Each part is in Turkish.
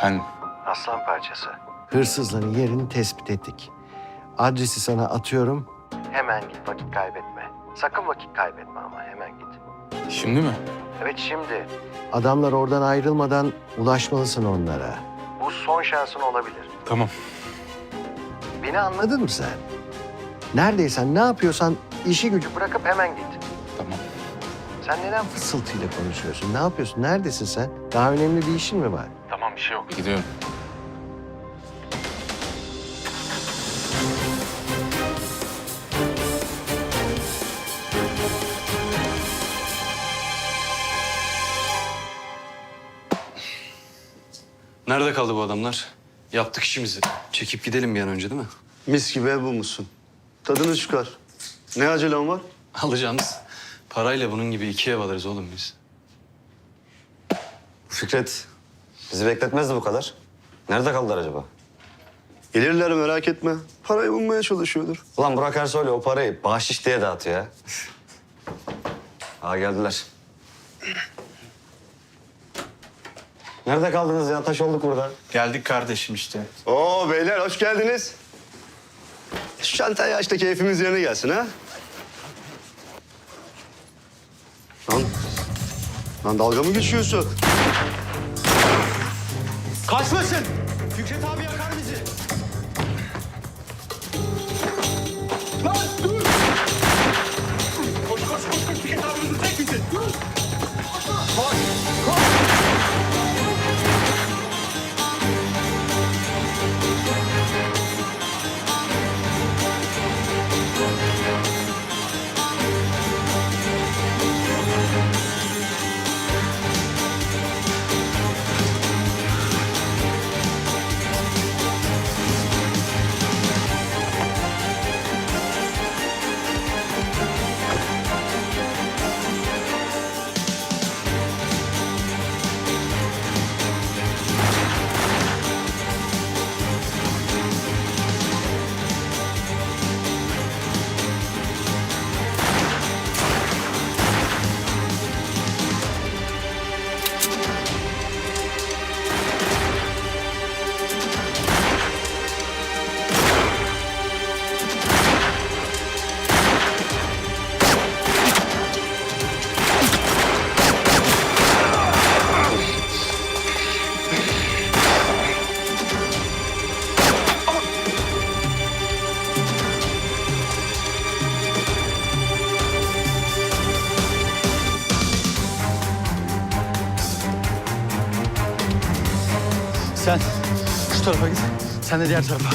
Efendim? Aslan parçası. Hırsızların yerini tespit ettik. Adresi sana atıyorum. Hemen git vakit kaybetme. Sakın vakit kaybetme ama hemen git. Şimdi mi? Evet şimdi. Adamlar oradan ayrılmadan ulaşmalısın onlara. Bu son şansın olabilir. Tamam. Beni anladın mı sen? Neredeysen ne yapıyorsan işi gücü bırakıp hemen git. Tamam. Sen neden fısıltıyla konuşuyorsun? Ne yapıyorsun? Neredesin sen? Daha önemli bir işin mi var? Bir şey yok. Gidiyorum. Nerede kaldı bu adamlar? Yaptık işimizi. Çekip gidelim bir an önce değil mi? Mis gibi ev bulmuşsun. Tadını çıkar. Ne acelen var? Alacağımız parayla bunun gibi iki ev alırız oğlum biz. Fikret, bizi bekletmezdi bu kadar. Nerede kaldılar acaba? Gelirler merak etme. Parayı bulmaya çalışıyordur. Ulan Burak Ersoy o parayı bahşiş diye dağıtıyor ya. Aa geldiler. Nerede kaldınız ya? Taş olduk burada. Geldik kardeşim işte. Oo beyler hoş geldiniz. Şu çantayı aç da keyfimiz yerine gelsin ha. Lan, lan dalga mı geçiyorsun? Kaçmasın! Fikret abi yakar Sen de diğer tarafa.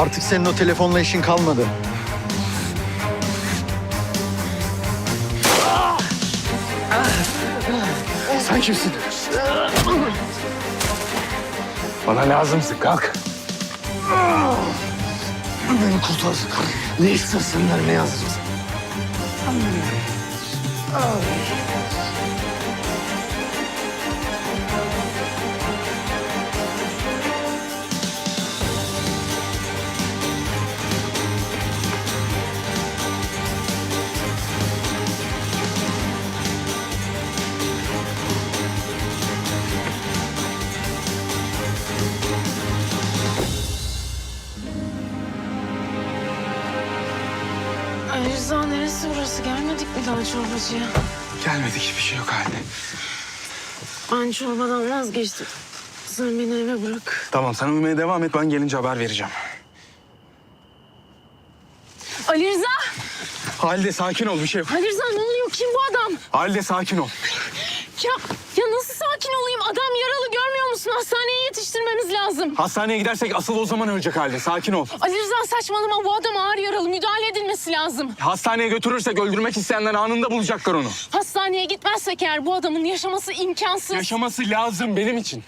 Artık senin o telefonla işin kalmadı. Sen kimsin? Bana lazımsın kalk. Beni kurtar. Ne istersen ver ne yazdım. Ay neresi burası? Gelmedik mi daha çorbacıya? Gelmedik bir şey yok halde. Ben çorbadan vazgeçtim. Sen beni eve bırak. Tamam sen uyumaya devam et ben gelince haber vereceğim. Ali Rıza! Halde sakin ol bir şey yok. Ali Rıza ne oluyor? Kim bu adam? Halde sakin ol. Ya, ya nasıl sakin olayım? Adam yaralı? Olsun hastaneye yetiştirmemiz lazım. Hastaneye gidersek asıl o zaman ölecek Halide. Sakin ol. Ali Rıza saçmalama bu adam ağır yaralı müdahale edilmesi lazım. Hastaneye götürürsek öldürmek isteyenler anında bulacaklar onu. Hastaneye gitmezsek eğer bu adamın yaşaması imkansız. Yaşaması lazım benim için.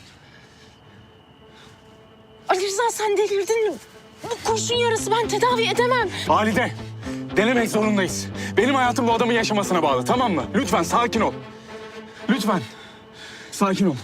Ali Rıza sen delirdin mi? Bu kurşun yarası ben tedavi edemem. Halide, denemek zorundayız. Benim hayatım bu adamın yaşamasına bağlı, tamam mı? Lütfen sakin ol. Lütfen. Sakin ol.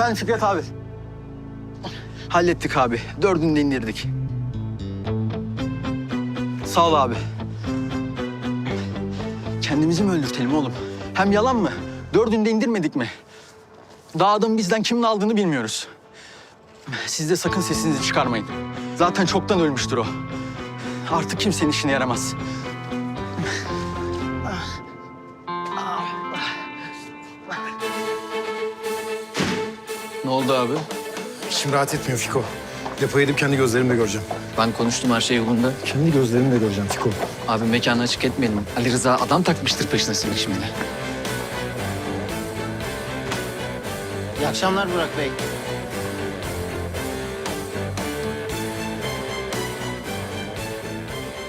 Efendim Fikret abi. Hallettik abi. Dördünü de indirdik. Sağ ol abi. Kendimizi mi öldürtelim oğlum? Hem yalan mı? Dördünü de indirmedik mi? Daha adamın bizden kimin aldığını bilmiyoruz. Siz de sakın sesinizi çıkarmayın. Zaten çoktan ölmüştür o. Artık kimsenin işine yaramaz. Ne oldu abi? İçim rahat etmiyor Fiko. Depoya gidip kendi gözlerimle göreceğim. Ben konuştum her şey yolunda. Kendi gözlerimle göreceğim Fiko. Abi mekanı açık etmeyelim. Ali Rıza adam takmıştır peşine seni şimdi. İyi akşamlar Burak Bey.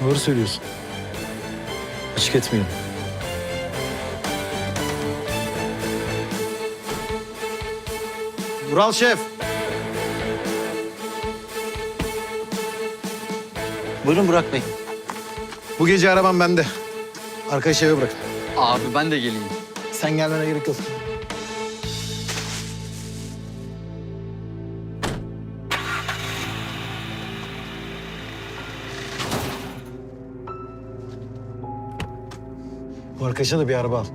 Doğru söylüyorsun. Açık etmeyelim. Vural Şef. Buyurun Burak Bey. Bu gece arabam bende. Arkadaşı eve bırak. Abi ben de geleyim. Sen gelmene gerek yok. Bu arkadaşa da bir araba al.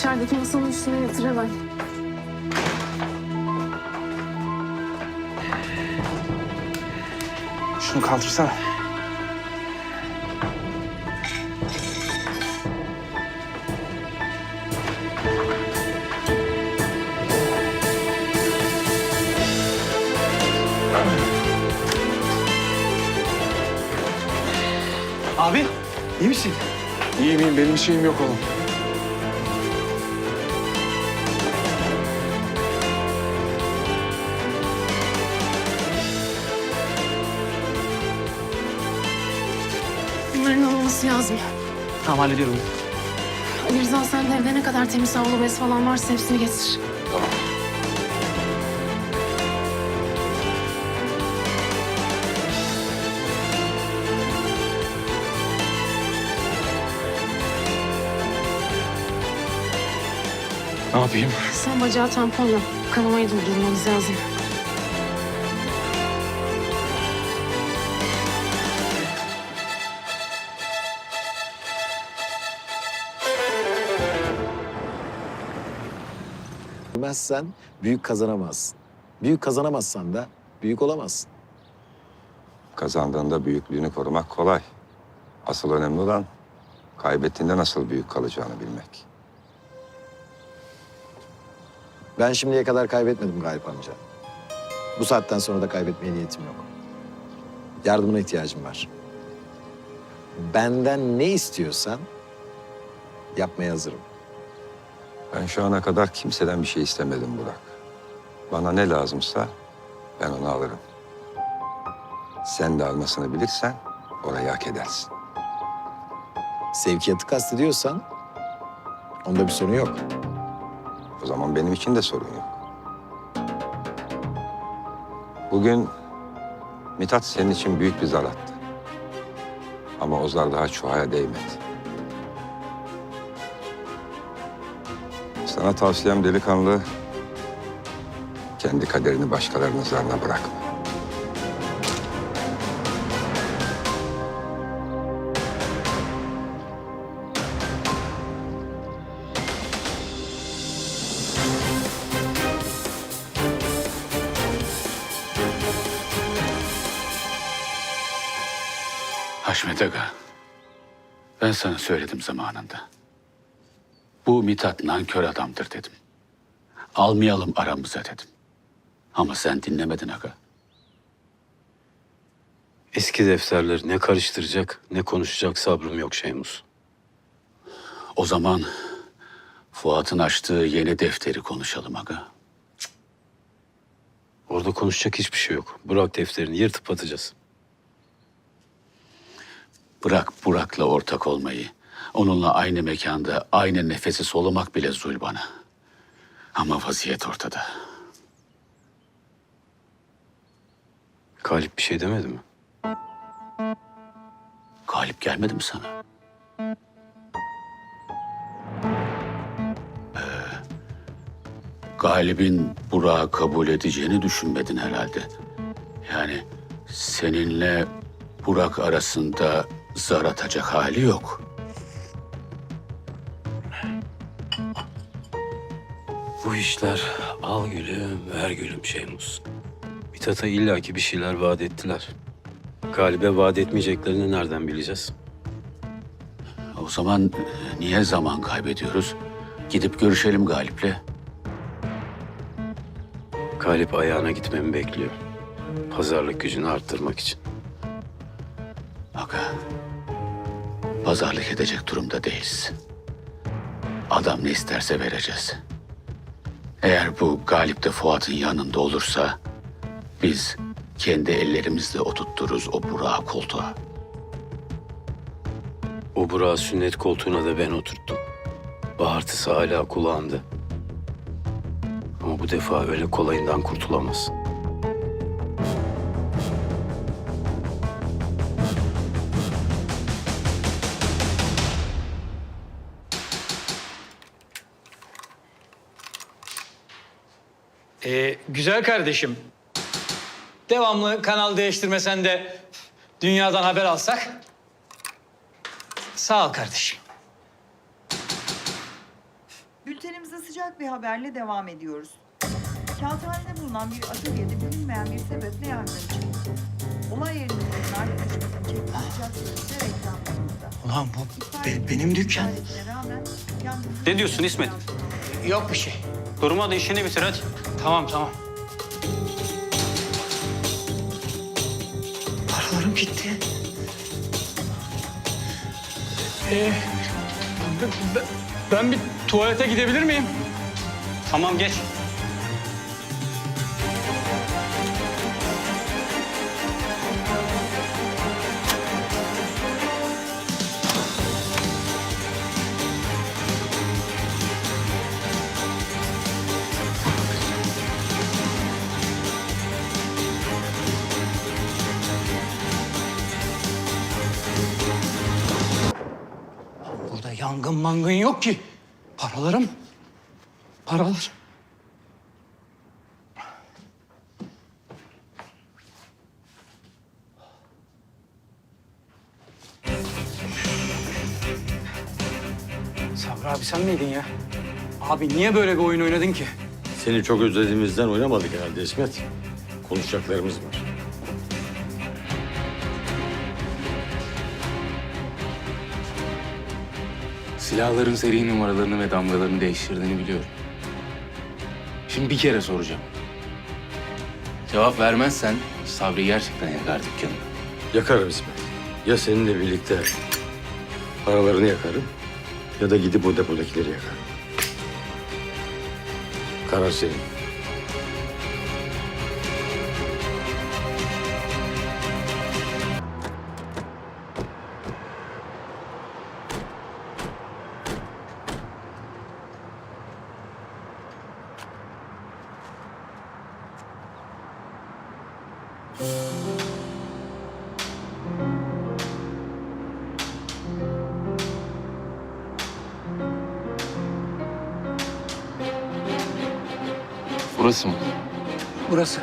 İçerideki masanın üstüne getir hemen. Şunu kaldırsana. Abi iyi misin? İyi miyim? Benim bir şeyim yok oğlum. Bunların olmaması lazım. Tamam hallediyorum. Ali Rıza sen de evde ne kadar temiz havlu bez falan varsa hepsini getir. Ne yapayım? Sen bacağı tamponla. Kanamayı durdurmamız lazım. Bilmezsen büyük kazanamazsın. Büyük kazanamazsan da büyük olamazsın. Kazandığında büyüklüğünü korumak kolay. Asıl önemli olan kaybettiğinde nasıl büyük kalacağını bilmek. Ben şimdiye kadar kaybetmedim Galip amca. Bu saatten sonra da kaybetmeye niyetim yok. Yardımına ihtiyacım var. Benden ne istiyorsan yapmaya hazırım. Ben şu ana kadar kimseden bir şey istemedim Burak. Bana ne lazımsa ben onu alırım. Sen de almasını bilirsen orayı hak edersin. Sevkiyatı kastediyorsan onda bir sorun yok. O zaman benim için de sorun yok. Bugün Mithat senin için büyük bir zar attı. Ama o zar daha çuhaya değmedi. Sana tavsiyem delikanlı, kendi kaderini başkalarının zarına bırakma. Haşmet Aga, ben sana söyledim zamanında. Bu Mithat nankör adamdır dedim. Almayalım aramıza dedim. Ama sen dinlemedin Aga. Eski defterleri ne karıştıracak ne konuşacak sabrım yok Şeymus. O zaman Fuat'ın açtığı yeni defteri konuşalım Aga. Orada konuşacak hiçbir şey yok. Bırak defterini yırtıp atacağız. Bırak Burak'la ortak olmayı. Onunla aynı mekanda aynı nefesi solumak bile zul bana. Ama vaziyet ortada. Galip bir şey demedi mi? Galip gelmedi mi sana? Ee, Galip'in Burak'ı kabul edeceğini düşünmedin herhalde. Yani seninle Burak arasında zar atacak hali yok. Bu işler al gülüm ver gülüm Şeymus. Mithat'a illaki bir şeyler vaat ettiler. Galibe vaat etmeyeceklerini nereden bileceğiz? O zaman e, niye zaman kaybediyoruz? Gidip görüşelim Galip'le. Galip ayağına gitmemi bekliyor. Pazarlık gücünü arttırmak için. Aga, pazarlık edecek durumda değiliz. Adam ne isterse vereceğiz. Eğer bu Galip de Fuat'ın yanında olursa... ...biz kendi ellerimizle oturttururuz o Burak'ı koltuğa. O Burak'ı sünnet koltuğuna da ben oturttum. Bağırtısı hala kulağında. Ama bu defa öyle kolayından kurtulamaz. Güzel kardeşim. Devamlı kanal değiştirmesen de dünyadan haber alsak. Sağ ol kardeşim. Bültenimize sıcak bir haberle devam ediyoruz. Kağıthanede bulunan bir atölyede bilinmeyen bir sebeple yangın çıktı. Olay yerinde bulunan sıcak görüntü reklamlarımızda. Ulan bu İtfaiye benim dükkan. müdahalesine rağmen yangın- Ne diyorsun İsmet? Yok bir şey. Durma da işini bitir hadi. Tamam tamam. Gitti. Ee, ben bir tuvalete gidebilir miyim? Tamam geç. Yangın mangın yok ki. Paralarım. Paralar. Sabri abi sen miydin ya? Abi niye böyle bir oyun oynadın ki? Seni çok özlediğimizden oynamadık herhalde İsmet. Konuşacaklarımız var. Silahların seri numaralarını ve damgalarını değiştirdiğini biliyorum. Şimdi bir kere soracağım. Cevap vermezsen Sabri gerçekten yakar dükkanı. Yakarım İsmet. Ya seninle birlikte paralarını yakarım ya da gidip o depodakileri yakarım. Karar senin. Burası mı? Burası.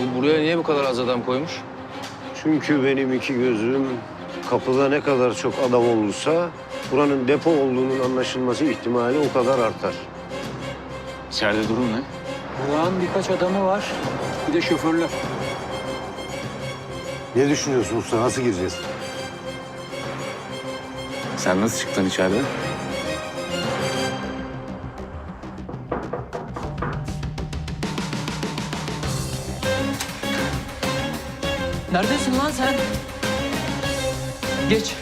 Bu buraya niye bu kadar az adam koymuş? Çünkü benim iki gözüm kapıda ne kadar çok adam olursa buranın depo olduğunun anlaşılması ihtimali o kadar artar. İçeride durum ne? Burak'ın birkaç adamı var. Bir de şoförler. Ne düşünüyorsun usta? Nasıl gireceğiz? Sen nasıl çıktın içeriden? Sen? Geç.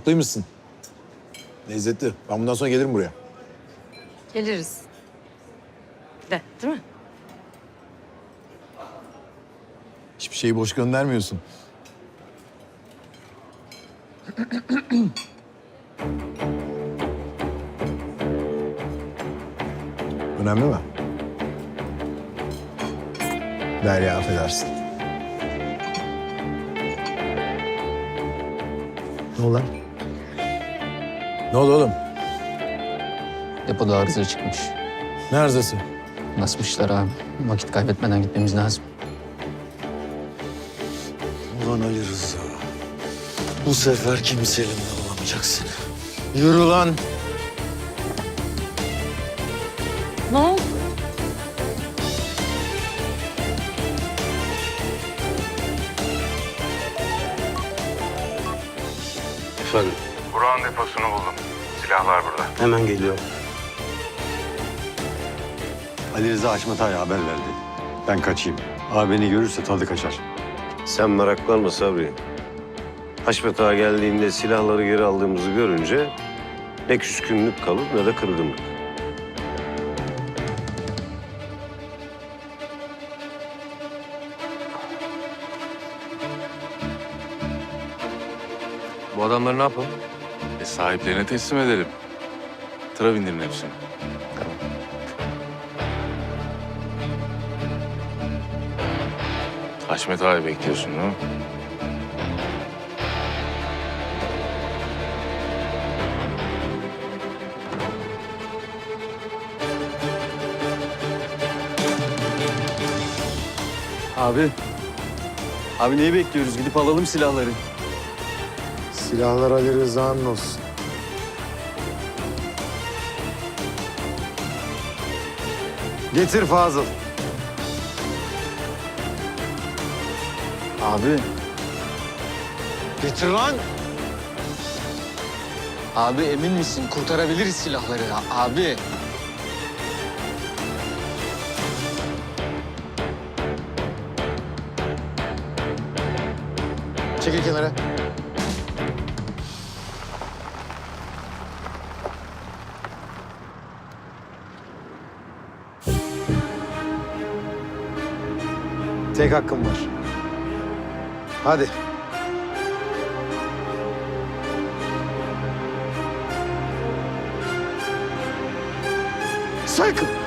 Haklıymışsın. Lezzetli. Ben bundan sonra gelirim buraya. Geliriz. De değil mi? Hiçbir şeyi boş göndermiyorsun. Önemli mi? Derya affedersin. Ne oldu lan? Ne oldu oğlum? Depoda arıza çıkmış. Ne arızası? Basmışlar abi. Vakit kaybetmeden gitmemiz lazım. Ulan Ali Rıza. Bu sefer kimse seni. Yürü lan. Ne oldu? Efendim? Burak'ın deposunu buldum. Silahlar burada. Hemen geliyor. Ali Rıza Haşmet Ağa'ya haber verdi. Ben kaçayım. Ağa beni görürse tadı kaçar. Sen meraklanma Sabri. Haşmet Ağa geldiğinde silahları geri aldığımızı görünce ne küskünlük kalır ne de kırgınlık. Bu adamları ne yapalım? E, sahiplerine teslim edelim. Tıra bindirin hepsini. Haşmet abi bekliyorsun değil mi? Abi. Abi neyi bekliyoruz? Gidip alalım silahları. Silahlar Ali Rıza'nın olsun. Getir Fazıl. Abi. Getir lan. Abi emin misin? Kurtarabiliriz silahları. Abi. Çekil kenara. Tek hakkım var. Hadi. Sakın.